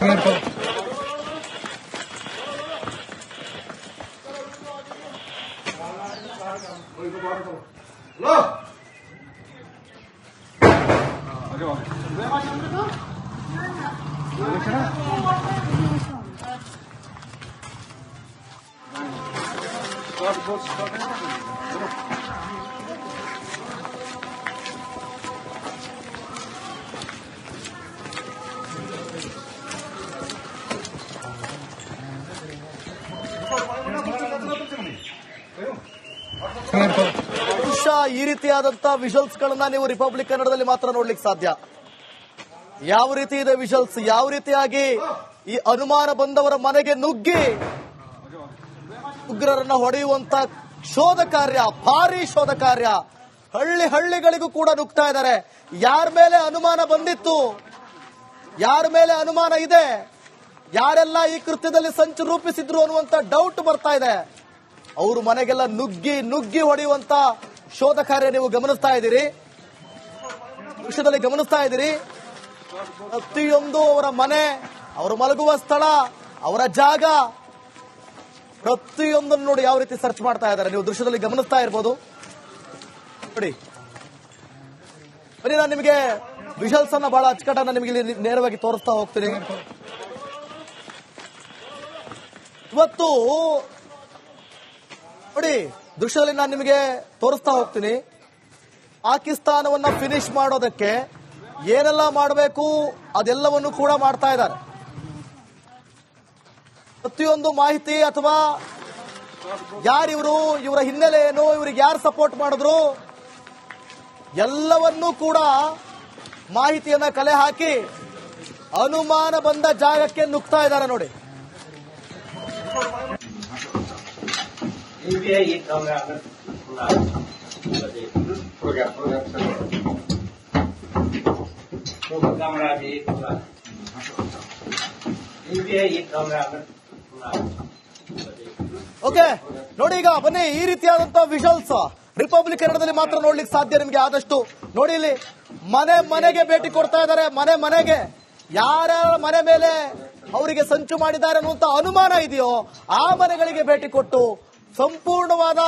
来！ಬಹುಶಃ ಈ ರೀತಿಯಾದಂತಹ ವಿಜುವಲ್ಸ್ ಗಳನ್ನ ನೀವು ರಿಪಬ್ಲಿಕ್ ಕನ್ನಡದಲ್ಲಿ ಮಾತ್ರ ನೋಡ್ಲಿಕ್ಕೆ ಸಾಧ್ಯ. ಯಾವ ರೀತಿ ಇದೆ ವಿಷಲ್ಸ್ ಯಾವ ರೀತಿಯಾಗಿ ಈ ಅನುಮಾನ ಬಂದವರ ಮನೆಗೆ ನುಗ್ಗಿ ಉಗ್ರರನ್ನ ಹೊಡೆಯುವಂತ ಶೋಧ ಕಾರ್ಯ, ಭಾರಿ ಶೋಧ ಕಾರ್ಯ. ಹಳ್ಳಿ ಹಳ್ಳಿಗಳಿಗೂ ಕೂಡ ನುಗ್ತಾ ಇದ್ದಾರೆ. ಯಾರ ಮೇಲೆ ಅನುಮಾನ ಬಂದಿತ್ತು? ಯಾರ ಮೇಲೆ ಅನುಮಾನ ಇದೆ? ಯಾರೆಲ್ಲ ಈ ಕೃತ್ಯದಲ್ಲಿ ಸಂಚು ರೂಪಿಸಿದ್ರು ಅನ್ನುವಂತ ಡೌಟ್ ಬರ್ತಾ ಇದೆ. ಅವ್ರ ಮನೆಗೆಲ್ಲ ನುಗ್ಗಿ ನುಗ್ಗಿ ಹೊಡೆಯುವಂತ ಶೋಧ ಕಾರ್ಯ ನೀವು ಗಮನಿಸ್ತಾ ಇದ್ದೀರಿ. ದೃಶ್ಯದಲ್ಲಿ ಗಮನಿಸ್ತಾ ಇದ್ದೀರಿ. ಪ್ರತಿಯೊಂದು ಅವರ ಮನೆ, ಅವರು ಮಲಗುವ ಸ್ಥಳ, ಅವರ ಜಾಗ, ಪ್ರತಿಯೊಂದನ್ನು ನೋಡಿ ಯಾವ ರೀತಿ ಸರ್ಚ್ ಮಾಡ್ತಾ ಇದ್ದಾರೆ. ನೀವು ದೃಶ್ಯದಲ್ಲಿ ಗಮನಿಸ್ತಾ ಇರ್ಬೋದು. ನೋಡಿ. ಬರೀ ನಾನು ನಿಮಗೆ ವಿಷಲ್ಸ್ ಅನ್ನ ಬಹಳ ಅಚ್ಚುಕಟ್ಟನ್ನ ನಿಮಗೆ ನೇರವಾಗಿ ತೋರಿಸ್ತಾ ಹೋಗ್ತೀನಿ. ಇವತ್ತು, ನೋಡಿ, ದೃಶ್ಯದಲ್ಲಿ ನಾನು ನಿಮಗೆ ತೋರಿಸ್ತಾ ಹೋಗ್ತೀನಿ. ಪಾಕಿಸ್ತಾನವನ್ನ ಫಿನಿಶ್ ಮಾಡೋದಕ್ಕೆ ಏನೆಲ್ಲ ಮಾಡಬೇಕು, ಅದೆಲ್ಲವನ್ನು ಕೂಡ ಮಾಡ್ತಾ ಇದ್ದಾರೆ. ಪ್ರತಿಯೊಂದು ಮಾಹಿತಿ ಅಥವಾ ಯಾರಿವರು ಇವರ ಹಿನ್ನೆಲೆ ಏನು ಇವ್ರಿಗೆ ಯಾರು ಸಪೋರ್ಟ್ ಮಾಡಿದ್ರು, ಎಲ್ಲವನ್ನೂ ಕೂಡ ಮಾಹಿತಿಯನ್ನ ಕಲೆ ಹಾಕಿ ಅನುಮಾನ ಬಂದ ಜಾಗಕ್ಕೆ ನುಗ್ತಾ ಇದ್ದಾರೆ ನೋಡಿ. यूपीआई ये काम है अगर प्रोग्राम प्रोग्राम कैमरा भी पूरा यूपीआई ये काम है अगर ಓಕೆ ನೋಡಿ ಈಗ ಬನ್ನಿ ಈ ರೀತಿಯಾದಂತ ವಿಜುವಲ್ಸ್ ರಿಪಬ್ಲಿಕ್ ಕನ್ನಡದಲ್ಲಿ ಮಾತ್ರ ನೋಡ್ಲಿಕ್ಕೆ ಸಾಧ್ಯ ನಿಮ್ಗೆ ಆದಷ್ಟು ನೋಡಿ ಇಲ್ಲಿ ಮನೆ ಮನೆಗೆ ಭೇಟಿ ಕೊಡ್ತಾ ಇದ್ದಾರೆ ಮನೆ ಮನೆಗೆ ಯಾರ್ಯಾರ ಮನೆ ಮೇಲೆ ಅವರಿಗೆ ಸಂಚು ಮಾಡಿದ್ದಾರೆ ಅನ್ನುವಂತ ಅನುಮಾನ ಇದೆಯೋ, ಆ ಮನೆಗಳಿಗೆ ಭೇಟಿ ಕೊಟ್ಟು ಸಂಪೂರ್ಣವಾದ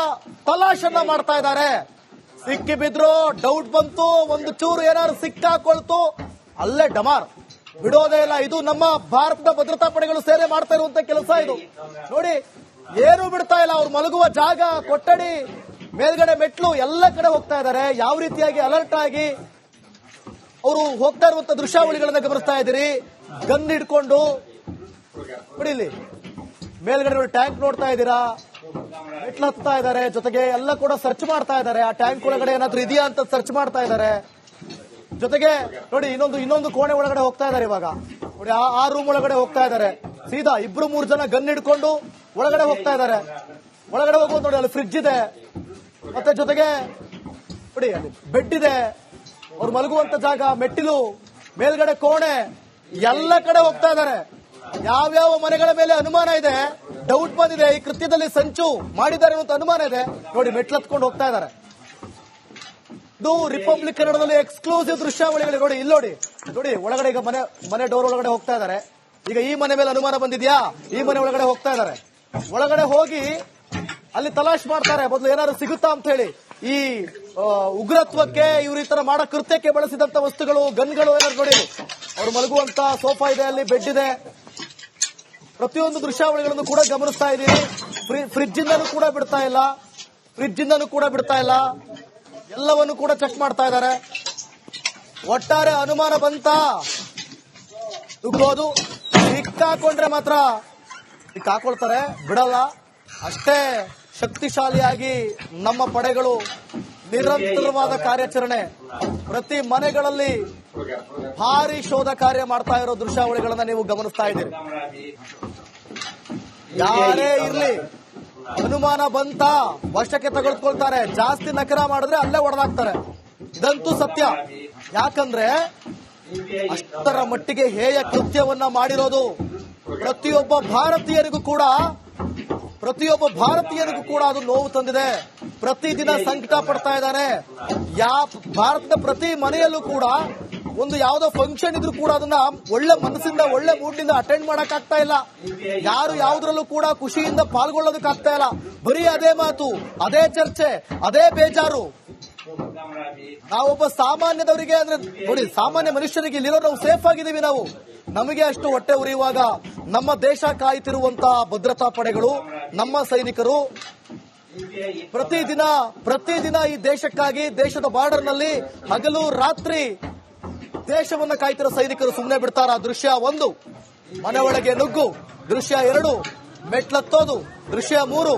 ತಲಾಶನ್ನ ಮಾಡ್ತಾ ಇದ್ದಾರೆ. ಸಿಕ್ಕಿ ಬಿದ್ರು ಡೌಟ್ ಬಂತು, ಒಂದು ಚೂರು ಏನಾದ್ರು ಸಿಕ್ಕಾಕೊಳ್ತು, ಅಲ್ಲೇ ಡಮಾರ್. ಬಿಡೋದೇ ಇಲ್ಲ, ಇದು ನಮ್ಮ ಭಾರತದ ಭದ್ರತಾ ಪಡೆಗಳು ಸೇವೆ ಮಾಡ್ತಾ ಇರುವಂತ ಕೆಲಸ ಇದು. ನೋಡಿ, ಏನು ಬಿಡ್ತಾ ಇಲ್ಲ, ಅವ್ರು ಮಲಗುವ ಜಾಗ, ಕೊಠಡಿ, ಮೇಲ್ಗಡೆ ಮೆಟ್ಲು ಎಲ್ಲ ಕಡೆ ಹೋಗ್ತಾ ಇದ್ದಾರೆ. ಯಾವ ರೀತಿಯಾಗಿ ಅಲರ್ಟ್ ಆಗಿ ಅವರು ಹೋಗ್ತಾ ಇರುವಂತ ದೃಶ್ಯಾವಳಿಗಳನ್ನ ಗಮನಿಸ್ತಾ ಇದ್ದೀರಿ. ಗನ್ ಹಿಡ್ಕೊಂಡು ಇಲ್ಲಿ ಮೇಲ್ಗಡೆ ಟ್ಯಾಂಕ್ ನೋಡ್ತಾ ಇದ್ದೀರಾ? ಮೆಟ್ಲು ಹತ್ತಾ ಇದ್ದಾರೆ. ಜೊತೆಗೆ ಎಲ್ಲ ಕೂಡ ಸರ್ಚ್ ಮಾಡ್ತಾ ಇದ್ದಾರೆ. ಆ ಟ್ಯಾಂಕ್ ಒಳಗಡೆ ಏನಾದ್ರೂ ಇದೆಯಾ ಅಂತ ಸರ್ಚ್ ಮಾಡ್ತಾ ಇದ್ದಾರೆ. ಜೊತೆಗೆ ನೋಡಿ, ಇನ್ನೊಂದು ಇನ್ನೊಂದು ಕೋಣೆ ಒಳಗಡೆ ಹೋಗ್ತಾ ಇದ್ದಾರೆ ಇವಾಗ. ನೋಡಿ, ಆ ಆ ರೂಮ್ ಒಳಗಡೆ ಹೋಗ್ತಾ ಇದ್ದಾರೆ. ಸೀದಾ ಇಬ್ರು ಮೂರು ಜನ ಗನ್ ಹಿಡ್ಕೊಂಡು ಒಳಗಡೆ ಹೋಗ್ತಾ ಇದ್ದಾರೆ. ಒಳಗಡೆ ಹೋಗೋದು ನೋಡಿ, ಅಲ್ಲಿ ಫ್ರಿಡ್ಜ್ ಇದೆ. ಮತ್ತೆ ಜೊತೆಗೆ ನೋಡಿ, ಅಲ್ಲಿ ಬೆಡ್ ಇದೆ. ಅವ್ರು ಮಲಗುವಂತ ಜಾಗ, ಮೆಟ್ಟಿಲು, ಮೇಲ್ಗಡೆ ಕೋಣೆ, ಎಲ್ಲ ಕಡೆ ಹೋಗ್ತಾ ಇದ್ದಾರೆ. ಯಾವ್ಯಾವ ಮನೆಗಳ ಮೇಲೆ ಅನುಮಾನ ಇದೆ ಡೌಟ್ ಬಂದಿದೆ, ಈ ಕೃತ್ಯದಲ್ಲಿ ಸಂಚು ಮಾಡಿದ್ದಾರೆ ಅಂತ ಅನುಮಾನ ಇದೆ, ನೋಡಿ ಮೆಟ್ಲು ಹತ್ಕೊಂಡು ಹೋಗ್ತಾ ಇದ್ದಾರೆ. ಇದು ರಿಪಬ್ಲಿಕ್ ಕನ್ನಡದಲ್ಲಿ ಎಕ್ಸ್ಕ್ಲೂಸಿವ್ ದೃಶ್ಯಾವಳಿಗಳು, ನೋಡಿ, ಇಲ್ಲಿ ನೋಡಿ ನೋಡಿ, ಒಳಗಡೆ ಈಗ ಮನೆ ಮನೆ ಡೋರ್ ಒಳಗಡೆ ಹೋಗ್ತಾ ಇದ್ದಾರೆ. ಈಗ ಈ ಮನೆ ಮೇಲೆ ಅನುಮಾನ ಬಂದಿದ್ಯಾ? ಈ ಮನೆ ಒಳಗಡೆ ಹೋಗ್ತಾ ಇದ್ದಾರೆ. ಒಳಗಡೆ ಹೋಗಿ ಅಲ್ಲಿ ತಲಾಶ್ ಮಾಡ್ತಾರೆ, ಮೊದಲು ಏನಾದ್ರು ಸಿಗುತ್ತಾ ಅಂತ ಹೇಳಿ. ಈ ಉಗ್ರತ್ವಕ್ಕೆ ಇವ್ರು ಈ ತರ ಮಾಡೋ ಕೃತ್ಯಕ್ಕೆ ಬಳಸಿದಂತ ವಸ್ತುಗಳು ಗನ್ಗಳು ಏನಾದ್ರು ನೋಡಿ. ಅವ್ರು ಮಲಗುವಂತ ಸೋಫಾ ಇದೆ, ಅಲ್ಲಿ ಬೆಡ್ ಇದೆ. ಪ್ರತಿಯೊಂದು ದೃಶ್ಯಾವಳಿಗಳನ್ನು ಕೂಡ ಗಮನಿಸ್ತಾ ಇದ್ದೀರಿ ಫ್ರಿಡ್ಜ್ ಇಂದನೂ ಕೂಡ ಬಿಡ್ತಾ ಇಲ್ಲ. ಫ್ರಿಡ್ಜ್ ಇಂದನೂ ಕೂಡ ಬಿಡ್ತಾ ಇಲ್ಲ. ಎಲ್ಲವನ್ನು ಕೂಡ ಚೆಕ್ ಮಾಡ್ತಾ ಇದ್ದಾರೆ. ಒಟ್ಟಾರೆ ಅನುಮಾನ ಬಂತ? ನುಗ್ಗೋದು ಸಿಕ್ಕಾಕೊಂಡ್ರೆ ಮಾತ್ರ ಸಿಕ್ಕಾಕೊಳ್ತಾರೆ ಬಿಡಲ್ಲ. ಅಷ್ಟೇ ಶಕ್ತಿಶಾಲಿಯಾಗಿ ನಮ್ಮ ಪಡೆಗಳು ನಿರಂತರವಾದ ಕಾರ್ಯಾಚರಣೆ ಪ್ರತಿ ಮನೆಗಳಲ್ಲಿ ಭಾರಿ ಶೋಧ ಕಾರ್ಯ ಮಾಡ್ತಾ ಇರೋ ದೃಶ್ಯಾವಳಿಗಳನ್ನ ನೀವು ಗಮನಿಸ್ತಾ ಇದ್ದೀರಿ. ಯಾರೇ ಇರ್ಲಿ, ಅನುಮಾನ ಬಂತ ವಶಕ್ಕೆ ತೆಗೆದುಕೊಳ್ತಾರೆ ಜಾಸ್ತಿ ನಕರ ಮಾಡಿದ್ರೆ ಅಲ್ಲೇ ಹೊಡೆದಾಕ್ತಾರೆ ಇದಂತೂ ಸತ್ಯ. ಯಾಕಂದ್ರೆ ಅಷ್ಟರ ಮಟ್ಟಿಗೆ ಹೇಯ ಕೃತ್ಯವನ್ನ ಮಾಡಿರೋದು ಪ್ರತಿಯೊಬ್ಬ ಭಾರತೀಯರಿಗೂ ಕೂಡ, ಪ್ರತಿಯೊಬ್ಬ ಭಾರತೀಯರಿಗೂ ಕೂಡ ಅದು ನೋವು ತಂದಿದೆ. ಪ್ರತಿದಿನ ಸಂಕಟ ಪಡ್ತಾ ಇದ್ದಾನೆ. ಯಾ, ಭಾರತದ ಪ್ರತಿ ಮನೆಯಲ್ಲೂ ಕೂಡ ಒಂದು ಯಾವ್ದೋ ಫಂಕ್ಷನ್ ಇದ್ರೂ ಕೂಡ ಅದನ್ನ ಒಳ್ಳೆ ಮನಸ್ಸಿಂದ, ಒಳ್ಳೆ ಮೂಡ್ನಿಂದ ಅಟೆಂಡ್ ಮಾಡಕ್ ಆಗ್ತಾ ಇಲ್ಲ. ಯಾರು ಯಾವ್ದ್ರಲ್ಲೂ ಕೂಡ ಖುಷಿಯಿಂದ ಪಾಲ್ಗೊಳ್ಳೋದಕ್ಕಾಗ್ತಾ ಇಲ್ಲ. ಬರೀ ಅದೇ ಮಾತು, ಅದೇ ಚರ್ಚೆ, ಅದೇ ಬೇಜಾರು. ನಾವೊಬ್ಬ ಸಾಮಾನ್ಯದವರಿಗೆ ಅಂದ್ರೆ, ನೋಡಿ, ಸಾಮಾನ್ಯ ಮನುಷ್ಯರಿಗೆ ಇಲ್ಲಿರೋ ನಾವು ಸೇಫ್ ಆಗಿದ್ದೀವಿ ನಾವು. ನಮಗೆ ಅಷ್ಟು ಹೊಟ್ಟೆ ಉರಿಯುವಾಗ ನಮ್ಮ ದೇಶ ಕಾಯ್ತಿರುವಂತಹ ಭದ್ರತಾ ಪಡೆಗಳು, ನಮ್ಮ ಸೈನಿಕರು, ಪ್ರತಿದಿನ ಪ್ರತಿದಿನ ಈ ದೇಶಕ್ಕಾಗಿ, ದೇಶದ ಬಾರ್ಡರ್ನಲ್ಲಿ ಹಗಲು ರಾತ್ರಿ ದೇಶವನ್ನ ಕಾಯ್ತಿರೋ ಸೈನಿಕರು ಸುಮ್ಮನೆ ಬಿಡ್ತಾರ. ದೃಶ್ಯ ಒಂದು. ಮನೆ ಒಳಗೆ ನುಗ್ಗು. ದೃಶ್ಯ ಎರಡು. ಮೆಟ್ಲತ್ತೋದು. ದೃಶ್ಯ ಮೂರು.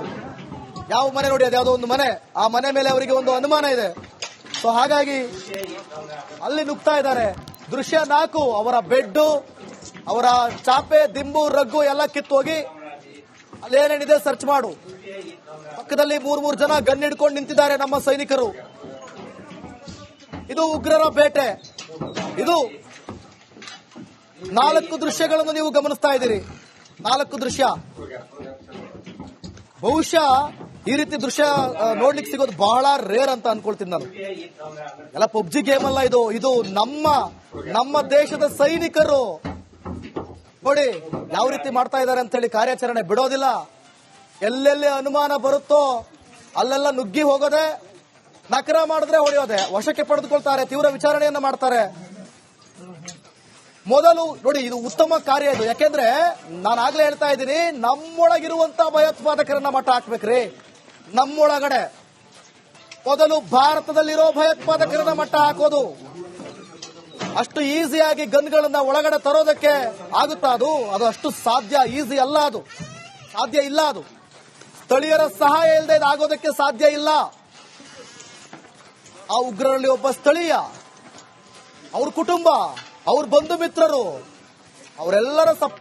ಯಾವ ಮನೆ ನೋಡಿ ಅದು ಯಾವುದೋ ಒಂದು ಮನೆ. ಆ ಮನೆ ಮೇಲೆ ಅವರಿಗೆ ಒಂದು ಅನುಮಾನ ಇದೆ. ಸೊ ಹಾಗಾಗಿ ಅಲ್ಲಿ ನುಗ್ತಾ ಇದ್ದಾರೆ. ದೃಶ್ಯ ನಾಲ್ಕು. ಅವರ ಬೆಡ್ಡು, ಅವರ ಚಾಪೆ, ದಿಂಬು, ರಗ್ಗು ಎಲ್ಲ ಕಿತ್ತೋಗಿ ಅಲ್ಲೇನೇನಿದೆ ಸರ್ಚ್ ಮಾಡು. ಪಕ್ಕದಲ್ಲಿ ಮೂರ್ ಮೂರ್ ಜನ ಗನ್ ಹಿಡ್ಕೊಂಡು ನಿಂತಿದ್ದಾರೆ ನಮ್ಮ ಸೈನಿಕರು. ಇದು ಉಗ್ರರ ಬೇಟೆ. ಇದು ನಾಲ್ಕು ದೃಶ್ಯಗಳನ್ನು ನೀವು ಗಮನಿಸ್ತಾ ಇದ್ದೀರಿ. ನಾಲ್ಕು ದೃಶ್ಯ. ಬಹುಶಃ ಈ ರೀತಿ ದೃಶ್ಯ ನೋಡ್ಲಿಕ್ಕೆ ಸಿಗೋದು ಬಹಳ ರೇರ್ ಅಂತ ಅನ್ಕೊಳ್ತೀನಿ ನಾನು. ಎಲ್ಲ ಪಬ್ಜಿ ಗೇಮ್ ಅಲ್ಲ ಇದು. ಇದು ನಮ್ಮ ನಮ್ಮ ದೇಶದ ಸೈನಿಕರು. ನೋಡಿ, ಯಾವ ರೀತಿ ಮಾಡ್ತಾ ಇದ್ದಾರೆ ಅಂತ ಹೇಳಿ ಕಾರ್ಯಾಚರಣೆ ಬಿಡೋದಿಲ್ಲ. ಎಲ್ಲೆಲ್ಲಿ ಅನುಮಾನ ಬರುತ್ತೋ ಅಲ್ಲೆಲ್ಲ ನುಗ್ಗಿ ಹೋಗೋದೆ, ನಕರ ಮಾಡಿದ್ರೆ ಹೊಡೆಯೋದೆ ವಶಕ್ಕೆ ಪಡೆದುಕೊಳ್ತಾರೆ, ತೀವ್ರ ವಿಚಾರಣೆಯನ್ನ ಮಾಡ್ತಾರೆ. ಮೊದಲು ನೋಡಿ, ಇದು ಉತ್ತಮ ಕಾರ್ಯ ಇದು. ಯಾಕೆಂದ್ರೆ ನಾನು ಆಗ್ಲೇ ಹೇಳ್ತಾ ಇದ್ದೀನಿ, ನಮ್ಮೊಳಗಿರುವಂತ ಭಯೋತ್ಪಾದಕರನ್ನ ಮಟ್ಟ ಹಾಕ್ಬೇಕ್ರಿ. ನಮ್ಮೊಳಗಡೆ ಮೊದಲು ಭಾರತದಲ್ಲಿರೋ ಭಯೋತ್ಪಾದಕರನ್ನ ಮಟ್ಟ ಹಾಕೋದು. ಅಷ್ಟು ಈಸಿಯಾಗಿ ಗನ್ಗಳನ್ನ ಒಳಗಡೆ ತರೋದಕ್ಕೆ ಆಗುತ್ತಾ ಅದು? ಅದು ಅಷ್ಟು ಸಾಧ್ಯ ಈಸಿ ಅಲ್ಲ ಅದು. ಸಾಧ್ಯ ಇಲ್ಲ ಅದು. ಸ್ಥಳೀಯರ ಸಹಾಯ ಇಲ್ಲದೆ ಆಗೋದಕ್ಕೆ ಸಾಧ್ಯ ಇಲ್ಲ. ಆ ಉಗ್ರರಲ್ಲಿ ಒಬ್ಬ ಸ್ಥಳೀಯ, ಅವ್ರ ಕುಟುಂಬ ಅವ್ರ ಬಂಧು ಮಿತ್ರರು ಅವರೆಲ್ಲರ ಸಪ್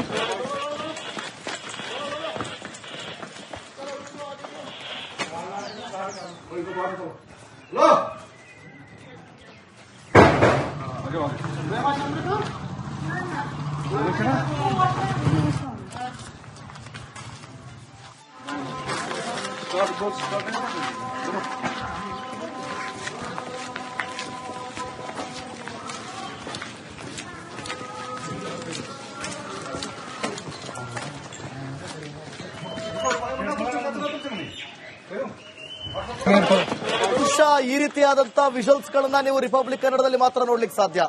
ಬಹುಶಃ ಈ ರೀತಿಯಾದಂತಹ ವಿಷಲ್ಸ್ ಗಳನ್ನ ನೀವು ರಿಪಬ್ಲಿಕ್ ಕನ್ನಡದಲ್ಲಿ ಮಾತ್ರ ನೋಡ್ಲಿಕ್ಕೆ ಸಾಧ್ಯ.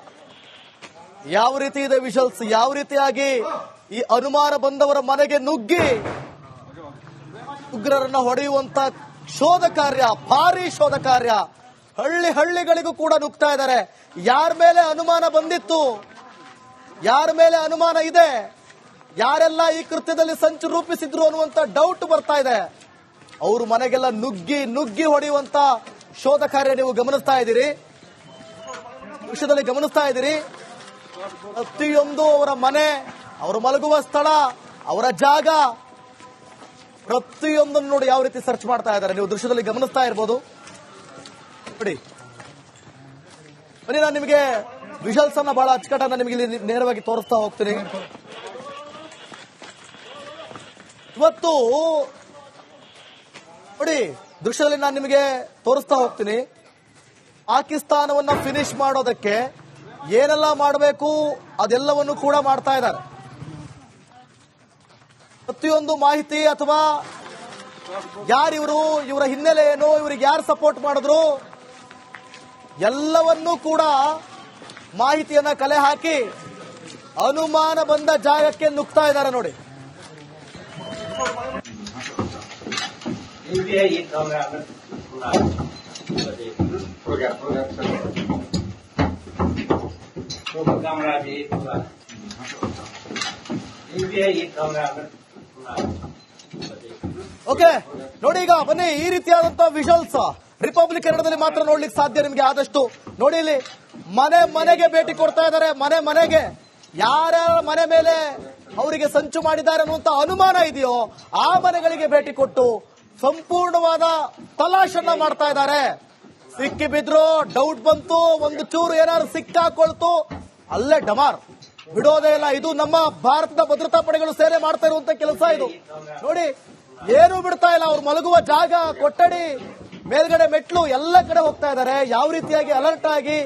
ಯಾವ ರೀತಿ ಇದೆ ವಿಷಲ್ಸ್ ಯಾವ ರೀತಿಯಾಗಿ ಈ ಅನುಮಾನ ಬಂದವರ ಮನೆಗೆ ನುಗ್ಗಿ ಉಗ್ರರನ್ನ ಹೊಡೆಯುವಂತ ಶೋಧ ಕಾರ್ಯ, ಭಾರಿ ಶೋಧ ಕಾರ್ಯ ಹಳ್ಳಿ ಹಳ್ಳಿಗಳಿಗೂ ಕೂಡ ನುಗ್ತಾ ಇದ್ದಾರೆ. ಯಾರ ಮೇಲೆ ಅನುಮಾನ ಬಂದಿತ್ತು? ಯಾರ ಮೇಲೆ ಅನುಮಾನ ಇದೆ? ಯಾರೆಲ್ಲ ಈ ಕೃತ್ಯದಲ್ಲಿ ಸಂಚು ರೂಪಿಸಿದ್ರು ಅನ್ನುವಂತ ಡೌಟ್ ಬರ್ತಾ ಇದೆ. ಅವ್ರ ಮನೆಗೆಲ್ಲ ನುಗ್ಗಿ ನುಗ್ಗಿ ಹೊಡೆಯುವಂತ ಶೋಧ ಕಾರ್ಯ ನೀವು ಗಮನಿಸ್ತಾ ಇದ್ದೀರಿ. ವಿಷಯದಲ್ಲಿ ಗಮನಿಸ್ತಾ ಇದ್ದೀರಿ. ಪ್ರತಿಯೊಂದು ಅವರ ಮನೆ, ಅವರು ಮಲಗುವ ಸ್ಥಳ, ಅವರ ಜಾಗ, ಪ್ರತಿಯೊಂದನ್ನು ನೋಡಿ ಯಾವ ರೀತಿ ಸರ್ಚ್ ಮಾಡ್ತಾ ಇದ್ದಾರೆ. ನೀವು ದೃಶ್ಯದಲ್ಲಿ ಗಮನಿಸ್ತಾ ಇರ್ಬೋದು. ನೋಡಿ. ಬನ್ನಿ, ನಾನು ನಿಮಗೆ ವಿಷಲ್ಸ್ ಅನ್ನ ಬಹಳ ಅಚ್ಚುಕಟ್ಟಾಗಿ ನಿಮಗೆ ಇಲ್ಲಿ ನೇರವಾಗಿ ತೋರಿಸ್ತಾ ಹೋಗ್ತೀನಿ. ಇವತ್ತು ನೋಡಿ, ದೃಶ್ಯದಲ್ಲಿ ನಾನು ನಿಮಗೆ ತೋರಿಸ್ತಾ ಹೋಗ್ತೀನಿ. ಪಾಕಿಸ್ತಾನವನ್ನ ಫಿನಿಶ್ ಮಾಡೋದಕ್ಕೆ ಏನೆಲ್ಲ ಮಾಡಬೇಕು, ಅದೆಲ್ಲವನ್ನು ಕೂಡ ಮಾಡ್ತಾ ಇದ್ದಾರೆ. ಪ್ರತಿಯೊಂದು ಮಾಹಿತಿ ಅಥವಾ ಯಾರಿವರು ಇವರ ಹಿನ್ನೆಲೆ ಏನು, ಇವ್ರಿಗೆ ಯಾರು ಸಪೋರ್ಟ್ ಮಾಡಿದ್ರು, ಎಲ್ಲವನ್ನೂ ಕೂಡ ಮಾಹಿತಿಯನ್ನ ಕಲೆ ಹಾಕಿ ಅನುಮಾನ ಬಂದ ಜಾಗಕ್ಕೆ ನುಗ್ತಾ ಇದ್ದಾರೆ ನೋಡಿ. यूपीआई ये कैमरा अगर खुला है। हो गया प्रोडक्शन तो कैमरा भी खुला है। यूपीआई ये कैमरा अगर खुला है। ಓಕೆ ನೋಡಿ ಈಗ ಬನ್ನಿ ಈ ರೀತಿಯಾದಂತಹ ವಿಷಲ್ಸ್ ರಿಪಬ್ಲಿಕ್ ಕನ್ನಡದಲ್ಲಿ ಮಾತ್ರ ನೋಡ್ಲಿಕ್ಕೆ ಸಾಧ್ಯ ನಿಮಗೆ ಆದಷ್ಟು ನೋಡಿ ಇಲ್ಲಿ ಮನೆ ಮನೆಗೆ ಭೇಟಿ ಕೊಡ್ತಾ ಇದ್ದಾರೆ ಮನೆ ಮನೆಗೆ ಯಾರ್ಯಾರ ಮನೆ ಮೇಲೆ ಅವರಿಗೆ ಸಂಚು ಮಾಡಿದ್ದಾರೆ ಅನ್ನುವಂತ ಅನುಮಾನ ಇದೆಯೋ ಆ ಮನೆಗಳಿಗೆ ಭೇಟಿ ಕೊಟ್ಟು ಸಂಪೂರ್ಣವಾದ ತಲಾಶನ್ನ ಮಾಡ್ತಾ ಇದ್ದಾರೆ. ಸಿಕ್ಕಿ ಬಿದ್ರು ಡೌಟ್ ಬಂತು, ಒಂದು ಚೂರು ಏನಾದ್ರು ಸಿಕ್ಕಾಕೊಳ್ತು ಅಲ್ಲೇ ಡಮಾರ್. ಬಿಡೋದೇ ಇಲ್ಲ, ಇದು ನಮ್ಮ ಭಾರತದ ಭದ್ರತಾ ಪಡೆಗಳು ಸೇನೆ ಮಾಡ್ತಾ ಇರುವಂತ ಕೆಲಸ ಇದು. ನೋಡಿ, ಏನು ಬಿಡ್ತಾ ಇಲ್ಲ, ಅವ್ರು ಮಲಗುವ ಜಾಗ, ಕೊಠಡಿ, ಮೇಲ್ಗಡೆ ಮೆಟ್ಲು ಎಲ್ಲ ಕಡೆ ಹೋಗ್ತಾ ಇದ್ದಾರೆ. ಯಾವ ರೀತಿಯಾಗಿ ಅಲರ್ಟ್ ಆಗಿ